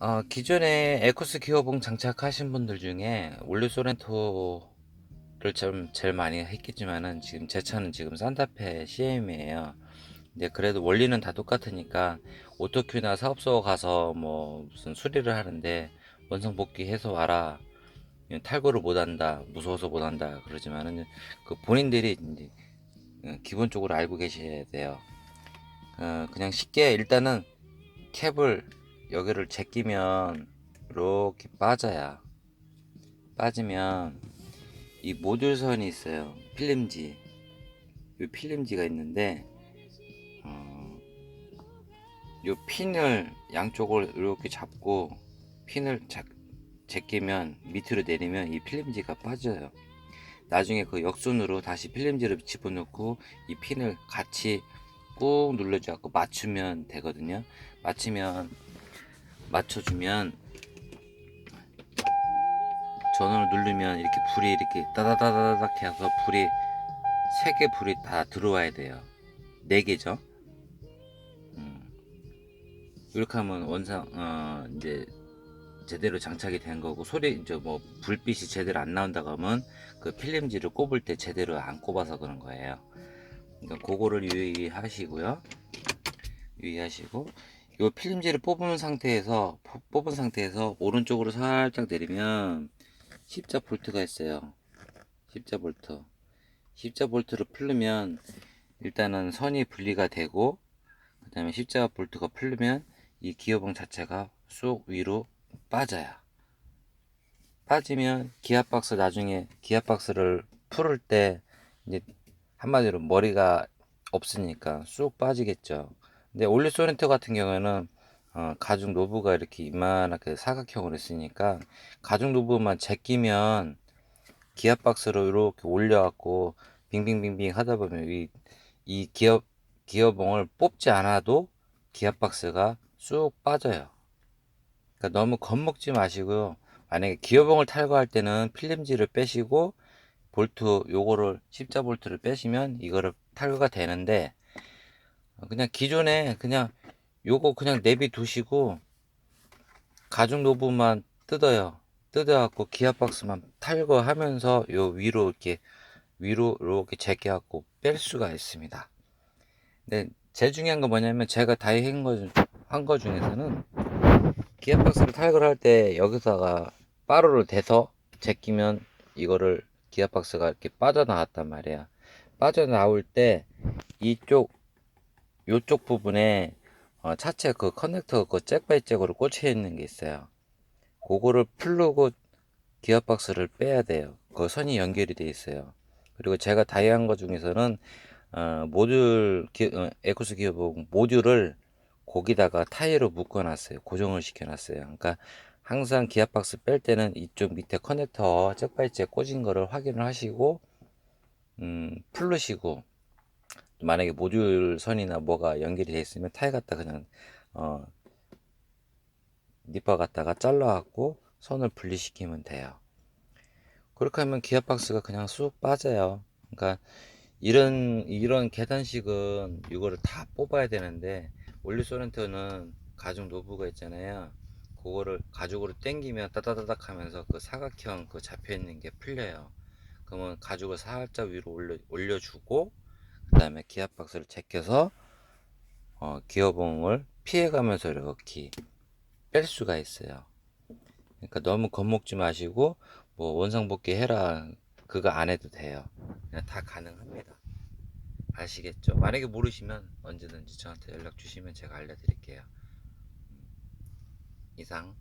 어, 기존에 에코스 기어봉 장착하신 분들 중에 올류 소렌토를 좀 제일 많이 했겠지만은 지금 제 차는 지금 산타페 CM이에요. 근데 그래도 원리는 다 똑같으니까 오토큐나 사업소 가서 뭐 무슨 수리를 하는데 원상 복귀해서 와라. 탈거를 못 한다. 무서워서 못 한다. 그러지만은 그 본인들이 이제 어, 기본적으로 알고 계셔야 돼요. 어, 그냥 쉽게 일단은 캡을 여기를 제끼면 이렇게 빠져야 빠지면 이 모듈선이 있어요. 필름지. 이 필름지가 있는데 어, 이 핀을 양쪽을 이렇게 잡고 핀을 자, 제끼면 밑으로 내리면 이 필름지가 빠져요. 나중에 그 역순으로 다시 필름지를 집어넣고 이 핀을 같이 꾹 눌러줘갖고 맞추면 되거든요. 맞추면 맞춰주면 전원을 누르면 이렇게 불이 이렇게 따다다다닥 해서 불이 세 개 불이 다 들어와야 돼요. 네 개죠. 음. 이렇게 하면 원상 어 이제 제대로 장착이 된 거고 소리 이제 뭐 불빛이 제대로 안 나온다고 하면 그 필름지를 꼽을 때 제대로 안 꼽아서 그런 거예요. 그러니까 그거를 유의하시고요. 유의하시고 이 필름지를 뽑은 상태에서 포- 뽑은 상태에서 오른쪽으로 살짝 내리면 십자 볼트가 있어요. 십자 볼트. 십자 볼트를 풀르면 일단은 선이 분리가 되고 그 다음에 십자 볼트가 풀리면 이 기어봉 자체가 쑥 위로 빠져요. 빠지면 기아박스 나중에 기아박스를 풀을 때 이제 한마디로 머리가 없으니까 쑥 빠지겠죠. 근데 올리 소렌토 같은 경우에는 어, 가죽 노브가 이렇게 이만하게 사각형으로 있으니까 가죽 노브만 제끼면 기아 박스로 이렇게 올려갖고 빙빙빙빙 하다 보면 이, 이 기어 기어봉을 뽑지 않아도 기아 박스가 쑥 빠져요. 그러니까 너무 겁먹지 마시고요. 만약에 기어봉을 탈거할 때는 필름지를 빼시고 볼트 요거를 십자 볼트를 빼시면 이거를 탈거가 되는데 그냥 기존에 그냥 요거 그냥 내비 두시고 가죽 노브만 뜯어요. 뜯어갖고 기아박스만 탈거하면서 요 위로 이렇게 위로 이렇게 제껴갖고 뺄 수가 있습니다. 근데 제일 중요한 건 뭐냐면 제가 다이 한거 중에서는 기아박스를 탈거를 할때 여기다가 빠로를 대서 제끼면 이거를 기아박스가 이렇게 빠져나왔단 말이야. 빠져나올 때 이쪽 요쪽 부분에 어, 차체 그 커넥터 그 잭바이잭으로 꽂혀 있는 게 있어요. 그거를 풀르고 기어박스를 빼야 돼요. 그 선이 연결이 돼 있어요. 그리고 제가 다이한 거 중에서는 어, 모듈 기, 어, 에코스 기어봉 모듈을 거기다가 타이로 묶어 놨어요. 고정을 시켜 놨어요. 그러니까 항상 기어박스 뺄 때는 이쪽 밑에 커넥터 잭바이잭 꽂은 거를 확인을 하시고 음, 풀르시고 만약에 모듈 선이나 뭐가 연결이 돼 있으면 타이 갖다 그냥 어 니퍼 갖다가 잘라 갖고 선을 분리시키면 돼요. 그렇게 하면 기어박스가 그냥 쑥 빠져요. 그러니까 이런 이런 계단식은 이거를 다 뽑아야 되는데 올리 소렌토는 가죽 노브가 있잖아요. 그거를 가죽으로 당기면 따다다닥 하면서 그 사각형 그 잡혀 있는 게 풀려요. 그러면 가죽을 살짝 위로 올려 올려주고 그 다음에 기압박스를 제껴서 어, 기어봉을 피해가면서 이렇게 뺄 수가 있어요. 그러니까 너무 겁먹지 마시고 뭐 원상복귀 해라 그거 안 해도 돼요. 그냥 다 가능합니다. 아시겠죠? 만약에 모르시면 언제든지 저한테 연락 주시면 제가 알려드릴게요. 음, 이상